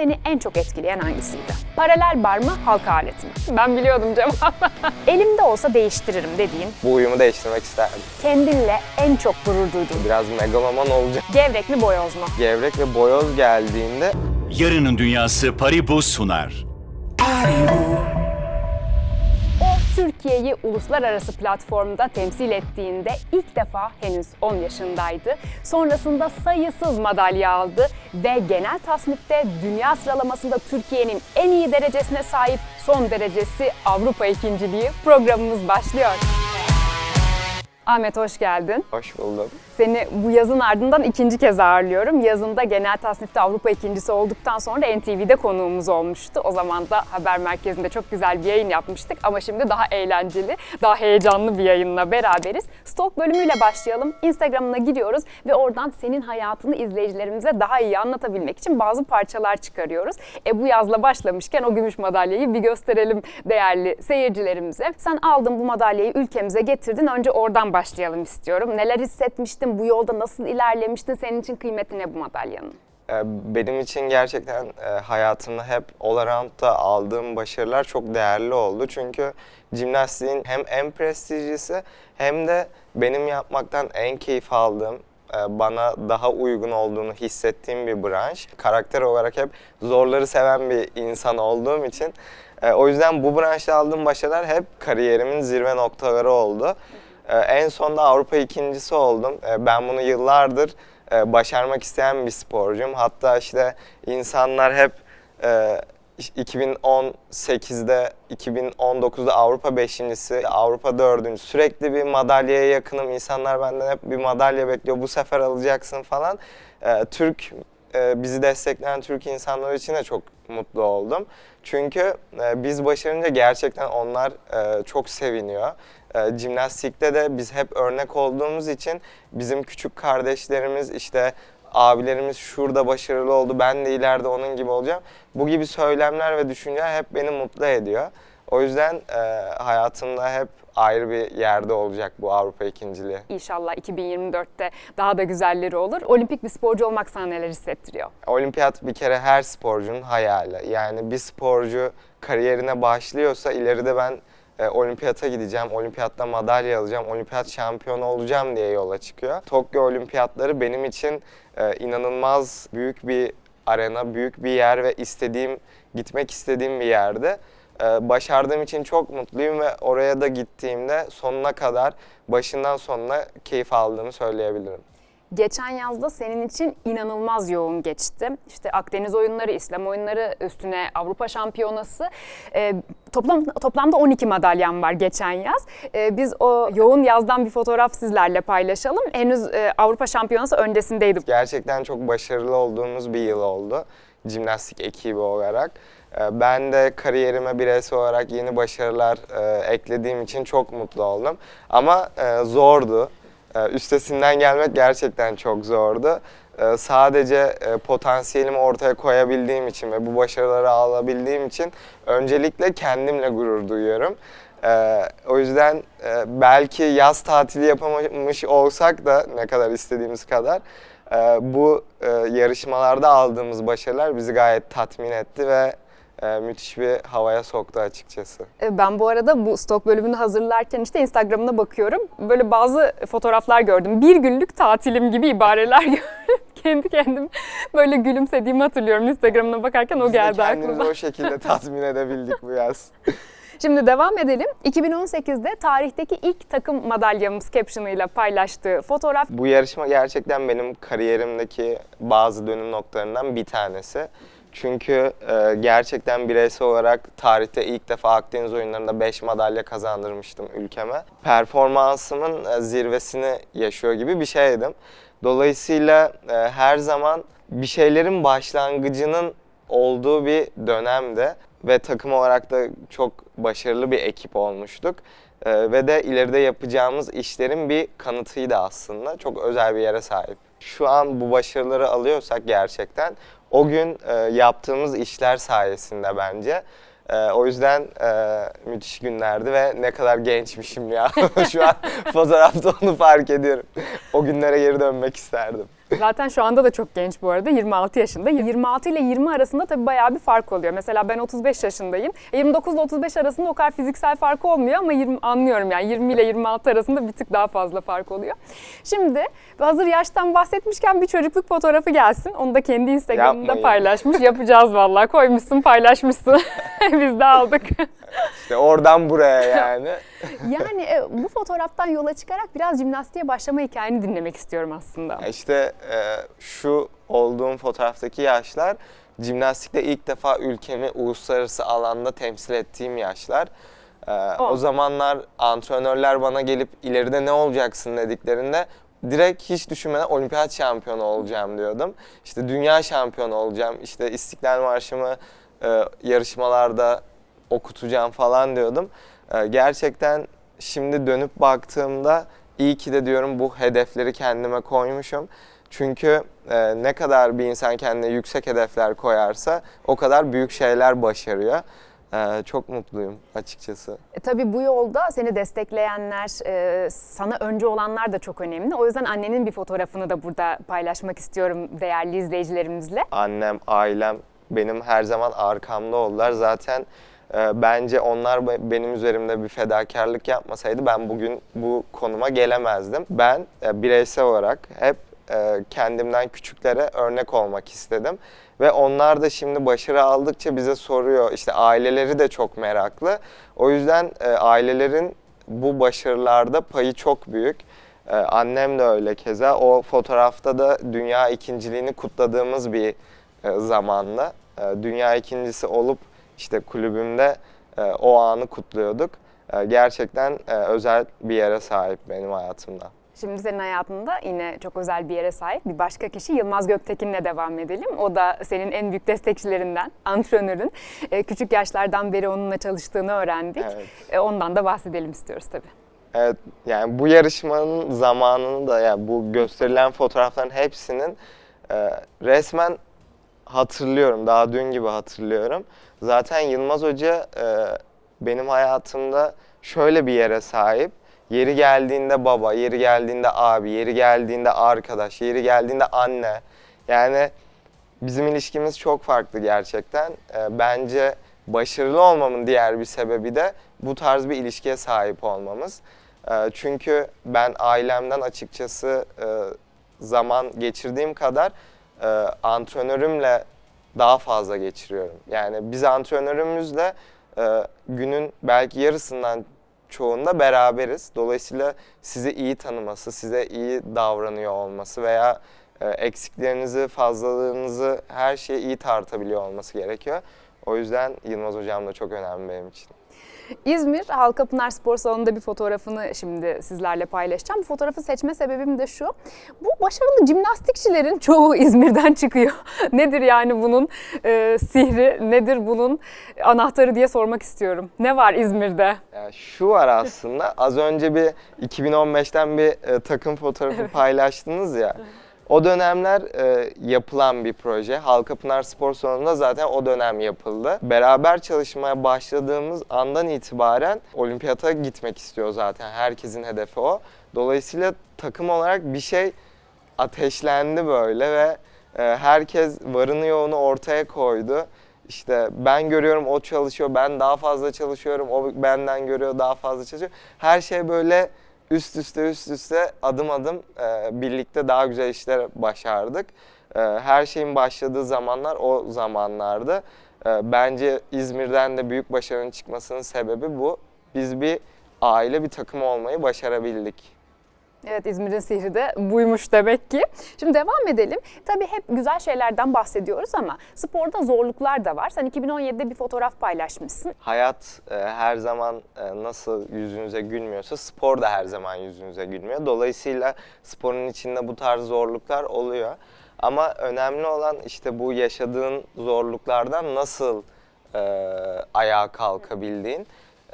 seni en çok etkileyen hangisiydi? Paralel bar mı, halka aleti mi? Ben biliyordum cevabı. Elimde olsa değiştiririm dediğin, Bu uyumu değiştirmek isterdim. kendinle en çok gurur duyduğun, Biraz megaloman olacak. gevrek mi, boyoz mu? Gevrek ve boyoz geldiğinde Yarının Dünyası Paribu sunar. O Türkiye'yi uluslararası platformda temsil ettiğinde ilk defa henüz 10 yaşındaydı. Sonrasında sayısız madalya aldı ve genel tasnifte dünya sıralamasında Türkiye'nin en iyi derecesine sahip son derecesi Avrupa ikinciliği programımız başlıyor. Ahmet hoş geldin. hoş buldum. Seni bu yazın ardından ikinci kez ağırlıyorum. Yazında genel tasnifte Avrupa ikincisi olduktan sonra NTV'de konuğumuz olmuştu. O zaman da haber merkezinde çok güzel bir yayın yapmıştık ama şimdi daha eğlenceli, daha heyecanlı bir yayınla beraberiz. Stalk bölümüyle başlayalım. Instagram'ına giriyoruz ve oradan senin hayatını izleyicilerimize daha iyi anlatabilmek için bazı parçalar çıkarıyoruz. E bu yazla başlamışken o gümüş madalyayı bir gösterelim değerli seyircilerimize. Sen aldın bu madalyayı ülkemize getirdin. Önce oradan başlayalım istiyorum. Neler hissetmiştin? Bu yolda nasıl ilerlemiştin? Senin için kıymeti ne bu madalyanın? Ee, Benim için gerçekten e, hayatımda hep all around'da aldığım başarılar çok değerli oldu. Çünkü jimnastiğin hem en prestijlisi hem de benim yapmaktan en keyif aldığım, e, bana daha uygun olduğunu hissettiğim bir branş. Karakter olarak hep zorları seven bir insan olduğum için e, o yüzden bu branşta aldığım başarılar hep kariyerimin zirve noktaları oldu. E, En sonda Avrupa ikincisi oldum. E, Ben bunu yıllardır e, başarmak isteyen bir sporcuyum. Hatta işte insanlar hep e, iş- 2018'de, 2019'da Avrupa beşincisi, Avrupa dördüncü. Sürekli bir madalyaya yakınım. İnsanlar benden hep bir madalya bekliyor. Bu sefer alacaksın falan. E, Türk e, bizi destekleyen Türk insanları için de çok mutlu oldum. Çünkü e, biz başarınca gerçekten onlar e, çok seviniyor. E, jimnastikte de biz hep örnek olduğumuz için bizim küçük kardeşlerimiz işte abilerimiz şurada başarılı oldu ben de ileride onun gibi olacağım. Bu gibi söylemler ve düşünceler hep beni mutlu ediyor. O yüzden e, hayatımda hep ayrı bir yerde olacak bu Avrupa ikinciliği. İnşallah 2024'te daha da güzelleri olur. Olimpik bir sporcu olmak sana neler hissettiriyor? Olimpiyat bir kere her sporcunun hayali. Yani bir sporcu kariyerine başlıyorsa ileride ben e, olimpiyata gideceğim, olimpiyatta madalya alacağım, olimpiyat şampiyonu olacağım diye yola çıkıyor. Tokyo olimpiyatları benim için e, inanılmaz büyük bir arena, büyük bir yer ve istediğim, gitmek istediğim bir yerde. Başardığım için çok mutluyum ve oraya da gittiğimde sonuna kadar başından sonuna keyif aldığımı söyleyebilirim. Geçen yazda senin için inanılmaz yoğun geçti. İşte Akdeniz oyunları, İslam oyunları, üstüne Avrupa şampiyonası. Ee, toplam toplamda 12 madalyan var geçen yaz. Ee, biz o yoğun yazdan bir fotoğraf sizlerle paylaşalım. Henüz e, Avrupa şampiyonası öncesindeydi. Gerçekten çok başarılı olduğumuz bir yıl oldu jimnastik ekibi olarak. Ee, Ben de kariyerime bireysel olarak yeni başarılar e, eklediğim için çok mutlu oldum. Ama e, zordu. E, Üstesinden gelmek gerçekten çok zordu. E, Sadece e, potansiyelimi ortaya koyabildiğim için ve bu başarıları alabildiğim için öncelikle kendimle gurur duyuyorum. Ee, o yüzden e, belki yaz tatili yapamamış olsak da ne kadar istediğimiz kadar e, bu yarışmalarda aldığımız başarılar bizi gayet tatmin etti ve e, müthiş bir havaya soktu açıkçası. Ee, Ben bu arada bu stok bölümünü hazırlarken işte Instagram'ına bakıyorum. Böyle bazı fotoğraflar gördüm. Bir günlük tatilim gibi ibareler gördüm. Kendi kendim böyle gülümsediğimi hatırlıyorum Instagram'ına bakarken o Biz geldi kendimizi aklıma. o şekilde tatmin edebildik bu yaz. Şimdi devam edelim. 2018'de tarihteki ilk takım madalyamız caption'ıyla paylaştığı fotoğraf. Bu yarışma gerçekten benim kariyerimdeki bazı dönüm noktalarından bir tanesi. Çünkü e, gerçekten bireysel olarak tarihte ilk defa Akdeniz oyunlarında 5 madalya kazandırmıştım ülkeme. Performansımın e, zirvesini yaşıyor gibi bir şeydim. Dolayısıyla e, her zaman bir şeylerin başlangıcının olduğu bir dönemde ve takım olarak da çok başarılı bir ekip olmuştuk. Ee, ve de ileride yapacağımız işlerin bir kanıtıydı aslında. Çok özel bir yere sahip. Şu an bu başarıları alıyorsak gerçekten o gün e, yaptığımız işler sayesinde bence. E, o yüzden e, müthiş günlerdi ve ne kadar gençmişim ya. Şu an fotoğrafta onu fark ediyorum. O günlere geri dönmek isterdim. Zaten şu anda da çok genç bu arada 26 yaşında. 26 ile 20 arasında tabii bayağı bir fark oluyor. Mesela ben 35 yaşındayım. E, 29 ile 35 arasında o kadar fiziksel fark olmuyor ama 20, anlıyorum yani 20 ile 26 arasında bir tık daha fazla fark oluyor. Şimdi hazır yaştan bahsetmişken bir çocukluk fotoğrafı gelsin. Onu da kendi Instagram'ında Yapmayın. paylaşmış. Yapacağız vallahi koymuşsun paylaşmışsın. Biz de aldık. İşte oradan buraya yani. yani e, bu fotoğraftan yola çıkarak biraz jimnastiğe başlama hikayeni dinlemek istiyorum aslında. İşte e, şu olduğum fotoğraftaki yaşlar jimnastikte ilk defa ülkemi uluslararası alanda temsil ettiğim yaşlar. E, O. o zamanlar antrenörler bana gelip ileride ne olacaksın dediklerinde direkt hiç düşünmeden olimpiyat şampiyonu olacağım diyordum. İşte dünya şampiyonu olacağım. İşte İstiklal Marşı'mı e, yarışmalarda okutacağım falan diyordum. E, gerçekten şimdi dönüp baktığımda iyi ki de diyorum bu hedefleri kendime koymuşum. Çünkü e, ne kadar bir insan kendine yüksek hedefler koyarsa o kadar büyük şeyler başarıyor. E, çok mutluyum açıkçası. E, tabii bu yolda seni destekleyenler, e, sana önce olanlar da çok önemli. O yüzden annenin bir fotoğrafını da burada paylaşmak istiyorum değerli izleyicilerimizle. Annem, ailem benim her zaman arkamda oldular. Zaten e, bence onlar be- benim üzerimde bir fedakarlık yapmasaydı ben bugün bu konuma gelemezdim. Ben e, bireysel olarak hep e, kendimden küçüklere örnek olmak istedim. Ve onlar da şimdi başarı aldıkça bize soruyor. İşte aileleri de çok meraklı. O yüzden e, ailelerin bu başarılarda payı çok büyük. Ee, annem de öyle keza. O fotoğrafta da dünya ikinciliğini kutladığımız bir zamanda. E, dünya ikincisi olup işte kulübümde e, o anı kutluyorduk. E, gerçekten e, özel bir yere sahip benim hayatımda. Şimdi senin hayatında yine çok özel bir yere sahip bir başka kişi Yılmaz Göktekin'le devam edelim. O da senin en büyük destekçilerinden, antrenörün. E, küçük yaşlardan beri onunla çalıştığını öğrendik. Evet. E, ondan da bahsedelim istiyoruz tabii. Evet yani bu yarışmanın zamanını da yani bu gösterilen fotoğrafların hepsinin e, resmen hatırlıyorum. Daha dün gibi hatırlıyorum. Zaten Yılmaz Hoca e, benim hayatımda şöyle bir yere sahip. Yeri geldiğinde baba, yeri geldiğinde abi, yeri geldiğinde arkadaş, yeri geldiğinde anne. Yani bizim ilişkimiz çok farklı gerçekten. E, bence başarılı olmamın diğer bir sebebi de bu tarz bir ilişkiye sahip olmamız. E, çünkü ben ailemden açıkçası e, zaman geçirdiğim kadar e, antrenörümle daha fazla geçiriyorum. Yani biz antrenörümüzle e, günün belki yarısından çoğunda beraberiz. Dolayısıyla sizi iyi tanıması, size iyi davranıyor olması veya e, eksiklerinizi, fazlalığınızı her şeyi iyi tartabiliyor olması gerekiyor. O yüzden Yılmaz Hocam da çok önemli benim için. İzmir Halkapınar Spor Salonu'nda bir fotoğrafını şimdi sizlerle paylaşacağım. Bu fotoğrafı seçme sebebim de şu. Bu başarılı jimnastikçilerin çoğu İzmir'den çıkıyor. nedir yani bunun e, sihri, nedir bunun anahtarı diye sormak istiyorum. Ne var İzmir'de? Yani şu var aslında az önce bir 2015'ten bir e, takım fotoğrafı paylaştınız ya. O dönemler e, yapılan bir proje. Halkapınar Spor Salonu'nda zaten o dönem yapıldı. Beraber çalışmaya başladığımız andan itibaren olimpiyata gitmek istiyor zaten. Herkesin hedefi o. Dolayısıyla takım olarak bir şey ateşlendi böyle ve e, herkes varını yoğunu ortaya koydu. İşte ben görüyorum o çalışıyor, ben daha fazla çalışıyorum, o benden görüyor daha fazla çalışıyor. Her şey böyle üst üste üst üste adım adım e, birlikte daha güzel işler başardık. E, her şeyin başladığı zamanlar o zamanlardı. E, bence İzmir'den de büyük başarının çıkmasının sebebi bu. Biz bir aile, bir takım olmayı başarabildik. Evet İzmir'in sihri de buymuş demek ki. Şimdi devam edelim. Tabii hep güzel şeylerden bahsediyoruz ama sporda zorluklar da var. Sen 2017'de bir fotoğraf paylaşmışsın. Hayat e, her zaman e, nasıl yüzünüze gülmüyorsa spor da her zaman yüzünüze gülmüyor. Dolayısıyla sporun içinde bu tarz zorluklar oluyor. Ama önemli olan işte bu yaşadığın zorluklardan nasıl e, ayağa kalkabildiğin.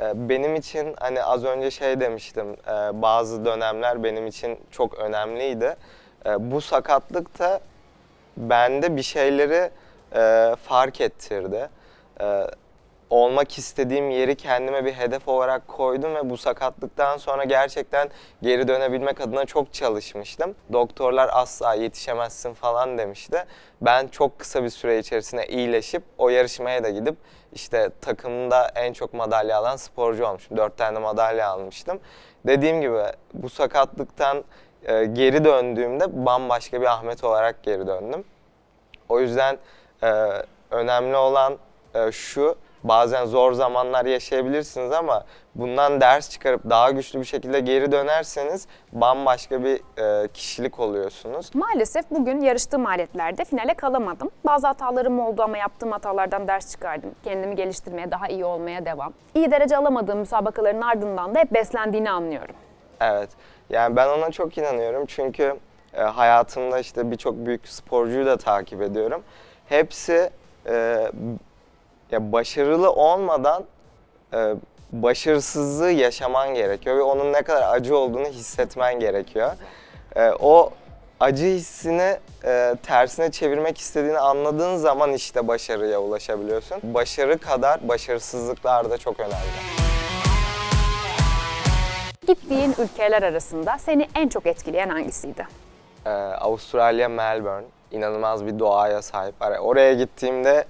E, benim için hani az önce şey demiştim, e, bazı dönemler benim için çok önemliydi. E, bu sakatlık da bende bir şeyleri e, fark ettirdi. Olmak istediğim yeri kendime bir hedef olarak koydum ve bu sakatlıktan sonra gerçekten geri dönebilmek adına çok çalışmıştım. Doktorlar asla yetişemezsin falan demişti. Ben çok kısa bir süre içerisinde iyileşip o yarışmaya da gidip işte takımda en çok madalya alan sporcu olmuşum. Dört tane madalya almıştım. Dediğim gibi bu sakatlıktan e, geri döndüğümde bambaşka bir Ahmet olarak geri döndüm. O yüzden e, önemli olan e, şu, bazen zor zamanlar yaşayabilirsiniz ama bundan ders çıkarıp daha güçlü bir şekilde geri dönerseniz bambaşka bir e, kişilik oluyorsunuz. Maalesef bugün yarıştığım aletlerde finale kalamadım. Bazı hatalarım oldu ama yaptığım hatalardan ders çıkardım. Kendimi geliştirmeye, daha iyi olmaya devam. İyi derece alamadığım müsabakaların ardından da hep beslendiğini anlıyorum. Evet. Yani ben ona çok inanıyorum çünkü e, hayatımda işte birçok büyük sporcuyu da takip ediyorum. Hepsi e, ya başarılı olmadan e, başarısızlığı yaşaman gerekiyor ve onun ne kadar acı olduğunu hissetmen gerekiyor. E, o acı hissini e, tersine çevirmek istediğini anladığın zaman işte başarıya ulaşabiliyorsun. Başarı kadar başarısızlıklar da çok önemli. Gittiğin ülkeler arasında seni en çok etkileyen hangisiydi? Ee, Avustralya, Melbourne. inanılmaz bir doğaya sahip. Oraya gittiğimde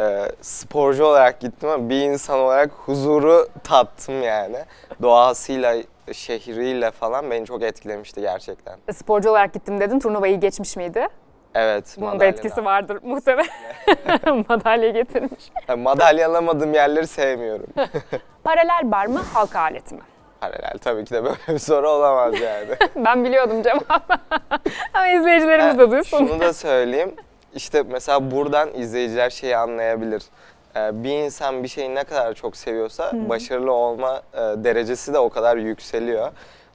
e, sporcu olarak gittim ama bir insan olarak huzuru tattım yani. Doğasıyla, şehriyle falan beni çok etkilemişti gerçekten. Sporcu olarak gittim dedin, turnuvayı geçmiş miydi? Evet. Bunun da etkisi vardır muhtemelen. Madalya getirmiş. Yani madalya alamadığım yerleri sevmiyorum. Paralel bar mı, halka aleti mi? Paralel tabii ki de böyle bir soru olamaz yani. Ben biliyordum cevabı. Ama izleyicilerimiz de duysun. Şunu da söyleyeyim. İşte mesela buradan izleyiciler şeyi anlayabilir. Ee, Bir insan bir şeyi ne kadar çok seviyorsa başarılı olma e, derecesi de o kadar yükseliyor.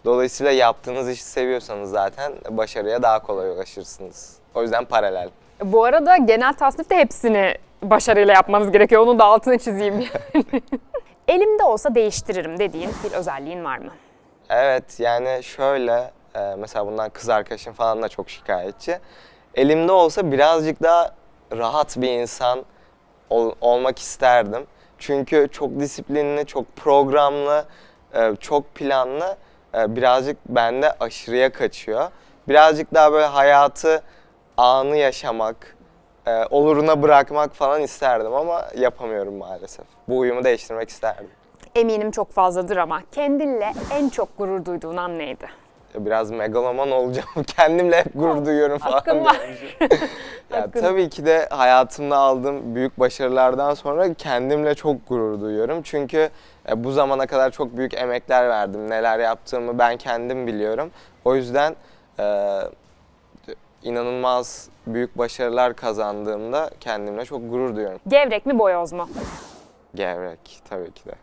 Dolayısıyla yaptığınız işi seviyorsanız zaten başarıya daha kolay ulaşırsınız. O yüzden paralel. Bu arada genel tasnifte hepsini başarıyla yapmanız gerekiyor. Onun da altını çizeyim yani. Elimde olsa değiştiririm dediğin bir özelliğin var mı? Evet yani şöyle e, mesela bundan kız arkadaşım falan da çok şikayetçi. Elimde olsa birazcık daha rahat bir insan ol- olmak isterdim. Çünkü çok disiplinli, çok programlı, e, çok planlı e, birazcık bende aşırıya kaçıyor. Birazcık daha böyle hayatı anı yaşamak, e, oluruna bırakmak falan isterdim ama yapamıyorum maalesef. Bu uyumu değiştirmek isterdim. Eminim çok fazladır ama kendinle en çok gurur duyduğun an neydi? Biraz megaloman olacağım. Kendimle hep gurur duyuyorum falan. Hakkın var. ya tabii ki de hayatımda aldığım büyük başarılardan sonra kendimle çok gurur duyuyorum. Çünkü e, bu zamana kadar çok büyük emekler verdim. Neler yaptığımı ben kendim biliyorum. O yüzden e, inanılmaz büyük başarılar kazandığımda kendimle çok gurur duyuyorum. Gevrek mi boyoz mu? Gevrek tabii ki de.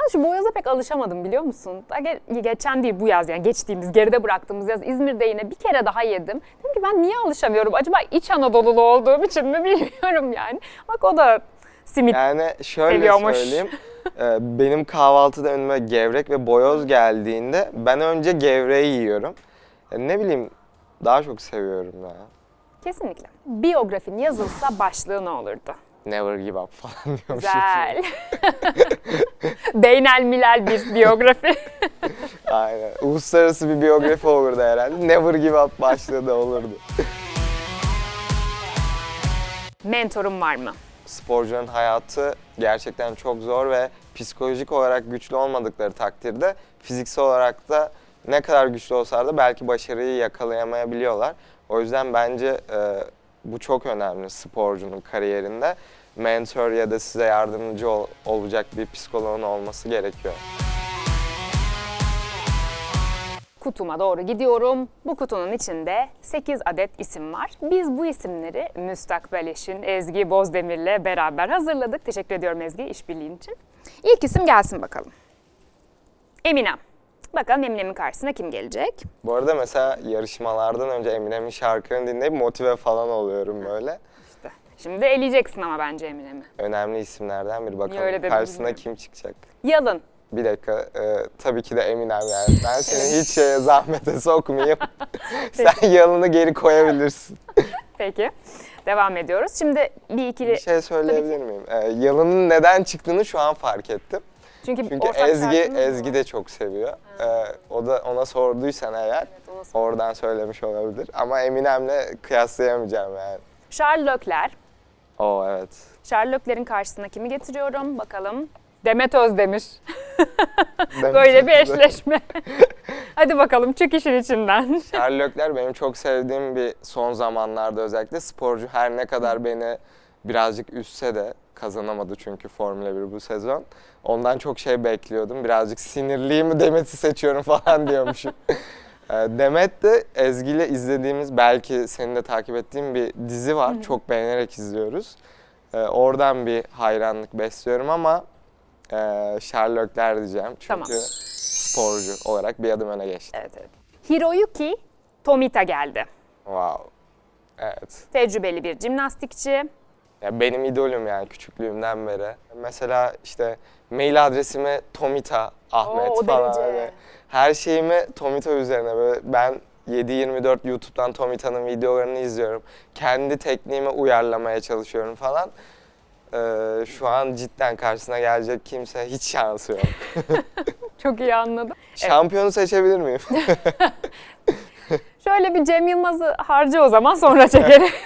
Ben şu boyoza pek alışamadım biliyor musun? Daha ge- geçen değil bu yaz yani geçtiğimiz, geride bıraktığımız yaz İzmir'de yine bir kere daha yedim. Dedim ki ben niye alışamıyorum? Acaba İç Anadolu'lu olduğum için mi bilmiyorum yani. Bak o da simit. Yani şöyle Seviyormuş. söyleyeyim. e, Benim kahvaltıda önüme gevrek ve boyoz geldiğinde ben önce gevreği yiyorum. Ya ne bileyim daha çok seviyorum ya. Kesinlikle. Biyografin yazılsa başlığı ne olurdu? Never give up falan diyormuşum. Güzel. Beynel milel bir biyografi. Aynen. Uluslararası bir biyografi olurdu herhalde. Never give up başlığı da olurdu. Mentorum var mı? Sporcunun hayatı gerçekten çok zor ve psikolojik olarak güçlü olmadıkları takdirde fiziksel olarak da ne kadar güçlü olsalar da belki başarıyı yakalayamayabiliyorlar. O yüzden bence e, bu çok önemli sporcunun kariyerinde. Mentor ya da size yardımcı ol- olacak bir psikoloğun olması gerekiyor. Kutuma doğru gidiyorum. Bu kutunun içinde 8 adet isim var. Biz bu isimleri Müstakbel Eş'in Ezgi Bozdemir'le beraber hazırladık. Teşekkür ediyorum Ezgi işbirliğin için. İlk isim gelsin bakalım. Eminem. Bakalım Eminem'in karşısına kim gelecek? Bu arada mesela yarışmalardan önce Eminem'in şarkılarını dinleyip motive falan oluyorum böyle. İşte. Şimdi eleyeceksin ama bence Eminem'i. Önemli isimlerden biri. Bakalım öyle dedim karşısına bilmiyorum. kim çıkacak? Yalın. Bir dakika, e, tabii ki de Eminem yani. Ben seni hiç şeye zahmete sokmayayım. Sen yalını geri koyabilirsin. Peki. Devam ediyoruz. Şimdi bir ikili... Bir şey söyleyebilir miyim? Ee, yalının neden çıktığını şu an fark ettim. Çünkü, Çünkü ortak Ezgi mı Ezgi var? de çok seviyor. Ee, o da ona sorduysan eğer ona oradan söylemiş olabilir. Ama Eminem'le kıyaslayamayacağım yani. Charles Leclerc. Oo evet. Charles Leclerc'in karşısına kimi getiriyorum? Bakalım. Demet Özdemir. Demek Böyle bir eşleşme. Hadi bakalım çık işin içinden. Charles Leclerc benim çok sevdiğim bir son zamanlarda özellikle sporcu her ne kadar beni birazcık üstse de kazanamadı çünkü Formula 1 bu sezon. Ondan çok şey bekliyordum. Birazcık sinirliyim Demet'i seçiyorum falan diyormuşum. Ee, Demet de Ezgi ile izlediğimiz belki senin de takip ettiğin bir dizi var. Çok beğenerek izliyoruz. Ee, oradan bir hayranlık besliyorum ama e, Leclerc diyeceğim. Çünkü Tamam. sporcu olarak bir adım öne geçti. Evet, evet. Hiroyuki Tomita geldi. Wow. Evet. Tecrübeli bir jimnastikçi. Ya benim idolüm yani küçüklüğümden beri. Mesela işte mail adresimi Tomita Ahmet Oo, o falan. derece. hani her şeyimi Tomita üzerine böyle ben 7-24 YouTube'dan Tomita'nın videolarını izliyorum. Kendi tekniğime uyarlamaya çalışıyorum falan. Ee, şu an cidden karşısına gelecek kimse hiç şansı yok. Çok iyi anladım. Şampiyonu seçebilir miyim? Şöyle bir Cem Yılmaz'ı harca o zaman sonra çekelim.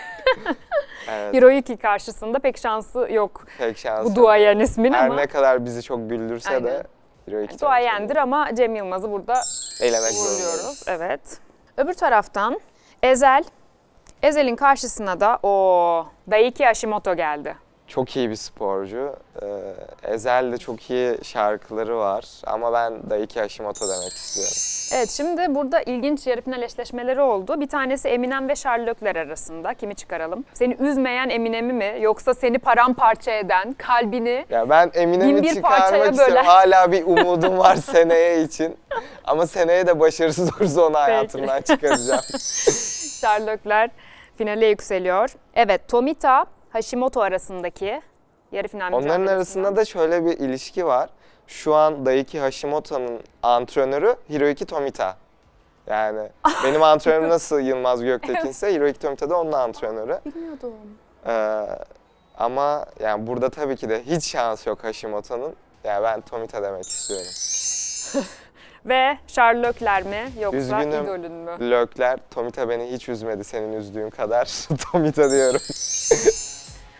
evet, Hiroyuki karşısında pek şansı yok pek şansı. bu duayen ismin Her ama. ne kadar bizi çok güldürse Aynen. de Hiroyuki Duayendir ama Cem Yılmaz'ı burada Eylemek zorundayız. Evet. Öbür taraftan Ezel. Ezel'in karşısına da o Daiki Hashimoto geldi. Çok iyi bir sporcu. Ee, Ezel de çok iyi şarkıları var ama ben Daiki Hashimoto demek istiyorum. Evet şimdi burada ilginç yarı final eşleşmeleri oldu. Bir tanesi Eminem ve Leclerc arasında. Kimi çıkaralım? Seni üzmeyen Eminem'i mi yoksa seni paramparça eden, kalbini Ya ben Bin Eminem'i bir çıkarmak parçaya istiyorum. bölen. Hala bir umudum var seneye için. Ama seneye de başarısız olursa onu hayatımdan çıkaracağım. Leclerc finale yükseliyor. Evet Tomita, Hashimoto arasındaki yarı final Onların mücadelesinden. arasında da şöyle bir ilişki var. Şu an Daiki Hashimoto'nun antrenörü Hiroyuki Tomita. Yani benim antrenörüm nasıl Yılmaz Göktekin'se Hiroyuki Tomita da onun antrenörü. Bilmiyordum. Ee, ama yani burada tabii ki de hiç şans yok Hashimoto'nun. Yani ben Tomita demek istiyorum. Ve Leclerc mi yoksa Üzgünüm. idolün mü? Lökler, Tomita beni hiç üzmedi senin üzdüğün kadar. Tomita diyorum.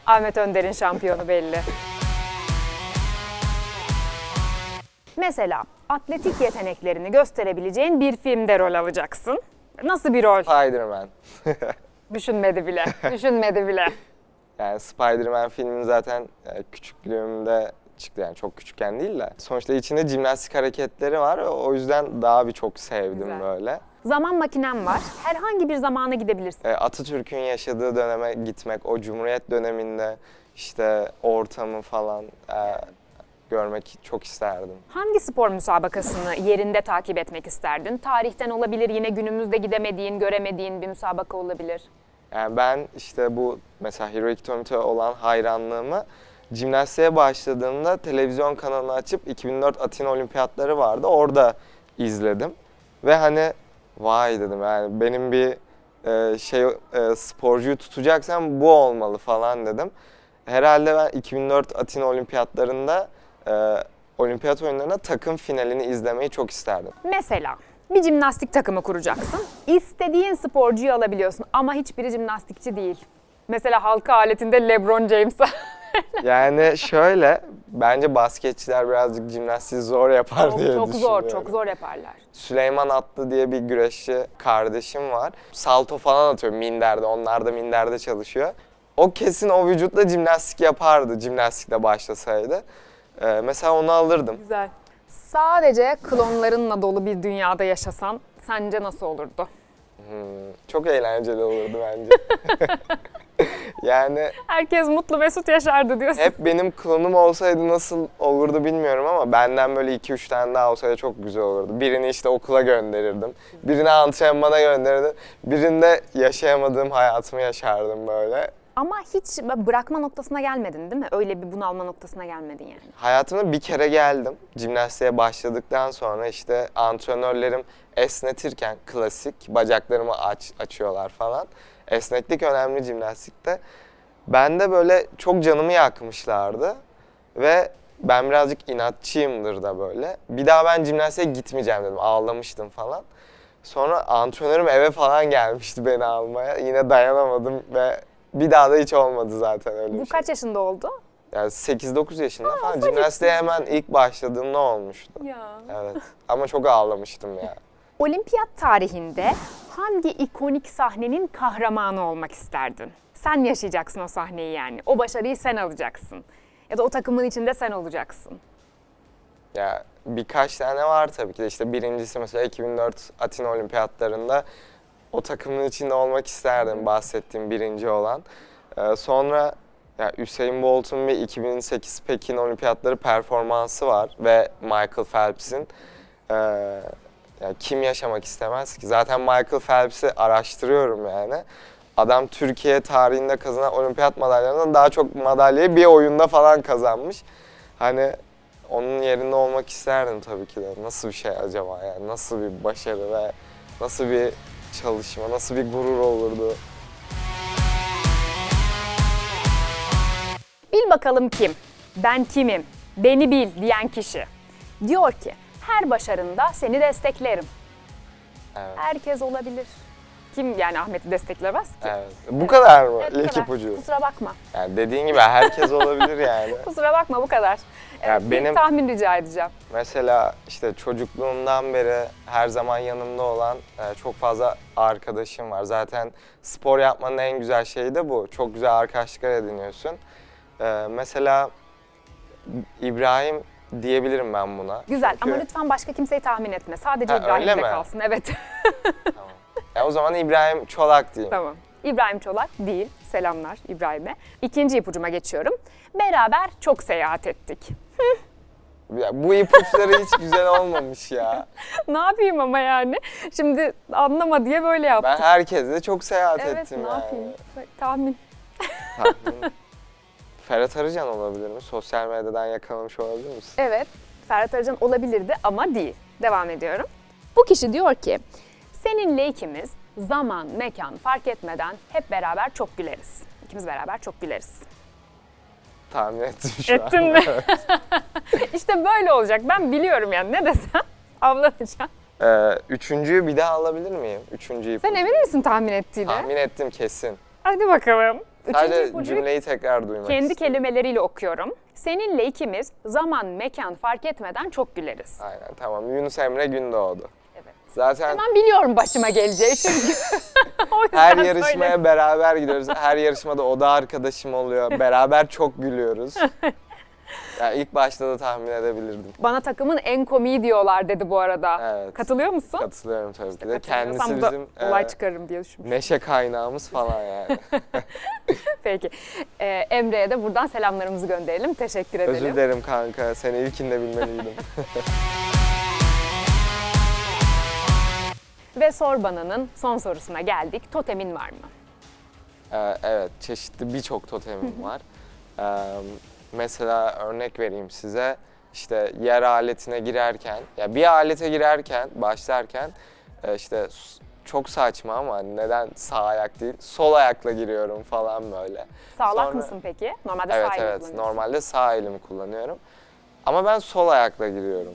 Ahmet Önder'in şampiyonu belli. Mesela atletik yeteneklerini gösterebileceğin bir filmde rol alacaksın. Nasıl bir rol? Spider-Man. Düşünmedi bile. Düşünmedi bile. Yani Spider-Man filmin zaten e, küçüklüğümde çıktı yani çok küçükken değil de. Sonuçta içinde jimnastik hareketleri var. O yüzden daha bir çok sevdim Güzel. böyle. Zaman makinem var. Herhangi bir zamana gidebilirsin. E, Atatürk'ün yaşadığı döneme gitmek, o Cumhuriyet döneminde işte ortamı falan e, görmek çok isterdim. Hangi spor müsabakasını yerinde takip etmek isterdin? Tarihten olabilir, yine günümüzde gidemediğin, göremediğin bir müsabaka olabilir. Yani ben işte bu mesela Hiroki Tomita olan hayranlığımı jimnastiğe başladığımda televizyon kanalını açıp 2004 Atina Olimpiyatları vardı. Orada izledim. Ve hani vay dedim yani benim bir e, şey e, sporcuyu tutacaksam bu olmalı falan dedim. Herhalde ben 2004 Atina Olimpiyatlarında e, olimpiyat oyunlarına takım finalini izlemeyi çok isterdim. Mesela bir jimnastik takımı kuracaksın. İstediğin sporcuyu alabiliyorsun ama hiçbiri jimnastikçi değil. Mesela halka aletinde LeBron James'a. Yani şöyle, bence basketçiler birazcık jimnastiği zor yapar çok, diye çok zor, düşünüyorum. çok zor yaparlar. Süleyman Atlı diye bir güreşçi kardeşim var. Salto falan atıyor minderde, onlar da minderde çalışıyor. O kesin o vücutla jimnastik yapardı, jimnastikle başlasaydı. Ee, mesela onu alırdım. Güzel. Sadece klonlarınla dolu bir dünyada yaşasan sence nasıl olurdu? Hmm, çok eğlenceli olurdu bence. yani Herkes mutlu mesut yaşardı diyorsun. hep benim klonum olsaydı nasıl olurdu bilmiyorum ama benden böyle 2-3 tane daha olsaydı çok güzel olurdu. Birini işte okula gönderirdim. Birini antrenmana gönderirdim. Birinde yaşayamadığım hayatımı yaşardım böyle. Ama hiç bırakma noktasına gelmedin değil mi? Öyle bir bunalma noktasına gelmedin yani. Hayatımda bir kere geldim. Jimnastiğe başladıktan sonra işte antrenörlerim esnetirken klasik bacaklarımı aç, açıyorlar falan. Esneklik önemli jimnastikte. Ben de böyle çok canımı yakmışlardı ve ben birazcık inatçıyımdır da böyle. Bir daha ben jimnastiğe gitmeyeceğim dedim. Ağlamıştım falan. Sonra antrenörüm eve falan gelmişti beni almaya. Yine dayanamadım ve bir daha da hiç olmadı zaten öyle Bu bir şey. kaç yaşında oldu? Yani 8-9 yaşında falan jimnastiğe hemen ilk başladığımda olmuştu. Ya. Evet. Ama çok ağlamıştım ya. Olimpiyat tarihinde hangi ikonik sahnenin kahramanı olmak isterdin? Sen yaşayacaksın o sahneyi yani. O başarıyı sen alacaksın. Ya da o takımın içinde sen olacaksın. Ya birkaç tane var tabii ki de işte birincisi mesela 2004 Atina Olimpiyatlarında o takımın içinde olmak isterdim bahsettiğim birinci olan. Ee, sonra ya Usain Bolt'un bir 2008 Pekin Olimpiyatları performansı var ve Michael Phelps'in. Ee, ya kim yaşamak istemez ki? Zaten Michael Phelps'i araştırıyorum yani. Adam Türkiye tarihinde kazanan olimpiyat madalyalarından daha çok madalyayı bir oyunda falan kazanmış. Hani onun yerinde olmak isterdim tabii ki de. Nasıl bir şey acaba yani? Nasıl bir başarı ve nasıl bir çalışma, nasıl bir gurur olurdu? Bil bakalım kim? Ben kimim? Beni bil diyen kişi. Diyor ki her başarında seni desteklerim. Evet. Herkes olabilir. Kim yani Ahmet'i desteklemez ki? Evet. Bu kadar mı? Evet, bu İlk kadar. ipucu. Kusura bakma. Yani dediğin gibi herkes olabilir yani. Kusura bakma bu kadar. Ya Evet, bir benim- tahmin rica edeceğim. Mesela işte çocukluğumdan beri her zaman yanımda olan e, çok fazla arkadaşım var. Zaten spor yapmanın en güzel şeyi de bu. Çok güzel arkadaşlıklar ediniyorsun. E, mesela İbrahim diyebilirim ben buna. Güzel Çünkü- ama lütfen başka kimseyi tahmin etme. Sadece Ha, İbrahim'de kalsın. Evet. Tamam. Ya o zaman İbrahim Çolak diyeyim. tamam. İbrahim Çolak değil. Selamlar İbrahim'e. İkinci ipucuma geçiyorum. Beraber çok seyahat ettik. Ya bu ipuçları hiç güzel olmamış ya. ne yapayım ama yani? Şimdi anlama diye böyle yaptım. Ben herkesle çok seyahat evet ettim ne yani. yapayım? Tahmin. Tahmin. Ferhat Arıcan olabilir mi? Sosyal medyadan yakalamış olabilir misin? Evet, Ferhat Arıcan olabilirdi ama değil. Devam ediyorum. Bu kişi diyor ki, seninle ikimiz zaman, mekan fark etmeden hep beraber çok güleriz. İkimiz beraber çok güleriz. Tahmin ettim şu Ettin an. mi? işte böyle olacak. Ben biliyorum yani ne desem avlanacağım. Ee, üçüncüyü bir daha alabilir miyim? Üçüncüyü. Sen emin misin tahmin ettiğine? Tahmin ettim kesin. Hadi bakalım. Sadece ipucuyu cümleyi tekrar duymak kendi istiyorum. kelimeleriyle okuyorum. Seninle ikimiz zaman, mekan fark etmeden çok güleriz. Aynen tamam. Yunus Emre Gündoğdu. Evet. Zaten Ben biliyorum başıma geleceği çünkü. O yüzden her söyledim. yarışmaya beraber gidiyoruz. Her yarışmada o da arkadaşım oluyor. Beraber çok gülüyoruz. Yani ilk başta da tahmin edebilirdim. Bana takımın en komiği diyorlar dedi bu arada. Evet. Katılıyor musun? Katılıyorum tabii ki de. Katılmıyorsam Kendisi da bizim olay e, çıkarırım diye düşünmüştüm. neşe kaynağımız falan yani. Peki. Ee, Emre'ye de buradan selamlarımızı gönderelim. Teşekkür edelim. Özür dilerim kanka. Seni ilkinde bilmeliydim. Ve Sorbana'nın son sorusuna geldik. Totemin var mı? Ee, evet, çeşitli birçok totemim var. Ee, mesela örnek vereyim size. İşte yer aletine girerken, ya bir alete girerken, başlarken e, işte çok saçma ama neden sağ ayak değil, sol ayakla giriyorum falan böyle. Sağlak Sonra- mısın peki? Normalde Evet sağ elini evet, normalde sağ elimi kullanıyorum. Ama ben sol ayakla giriyorum.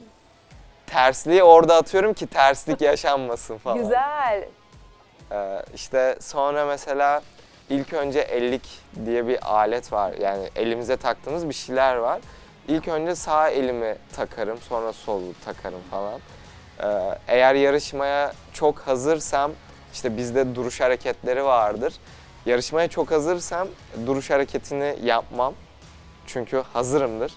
Tersliği orada atıyorum ki terslik yaşanmasın falan. Güzel. Ee, işte sonra mesela ilk önce ellik diye bir alet var. Yani elimize taktığımız bir şeyler var. İlk önce sağ elimi takarım, sonra solu takarım falan. Ee, eğer yarışmaya çok hazırsam, işte bizde duruş hareketleri vardır. Yarışmaya çok hazırsam duruş hareketini yapmam. Çünkü hazırımdır.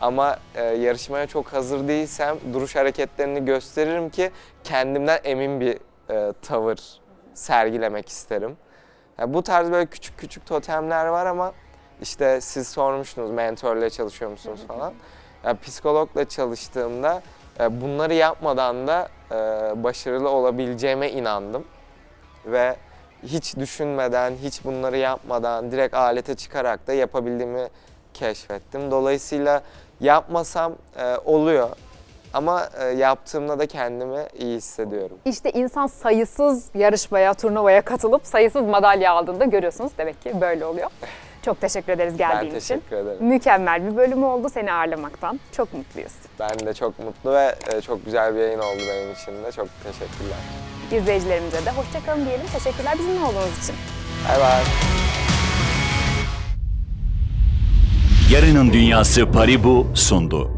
Ama e, yarışmaya çok hazır değilsem duruş hareketlerini gösteririm ki kendimden emin bir e, tavır sergilemek isterim. Yani bu tarz böyle küçük küçük totemler var ama işte siz sormuştunuz mentörle çalışıyor musunuz falan. Yani psikologla çalıştığımda e, bunları yapmadan da e, başarılı olabileceğime inandım. Ve hiç düşünmeden, hiç bunları yapmadan direkt alete çıkarak da yapabildiğimi keşfettim. Dolayısıyla yapmasam e, oluyor. Ama e, yaptığımda da kendimi iyi hissediyorum. İşte insan sayısız yarışmaya, turnuvaya katılıp sayısız madalya aldığında görüyorsunuz. Demek ki böyle oluyor. Çok teşekkür ederiz Ben geldiğin için. teşekkür ederim. Mükemmel bir bölüm oldu seni ağırlamaktan. Çok mutluyuz. Ben de çok mutlu ve e, çok güzel bir yayın oldu benim için de. Çok teşekkürler. İzleyicilerimize de hoşçakalın diyelim. Teşekkürler bizimle olduğunuz için. Bay bay. Yarının Dünyası Paribu sundu.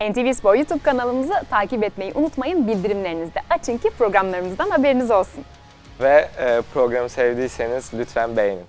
NTV Spor YouTube kanalımızı takip etmeyi unutmayın. Bildirimlerinizi de açın ki programlarımızdan haberiniz olsun. Ve e, programı sevdiyseniz lütfen beğenin.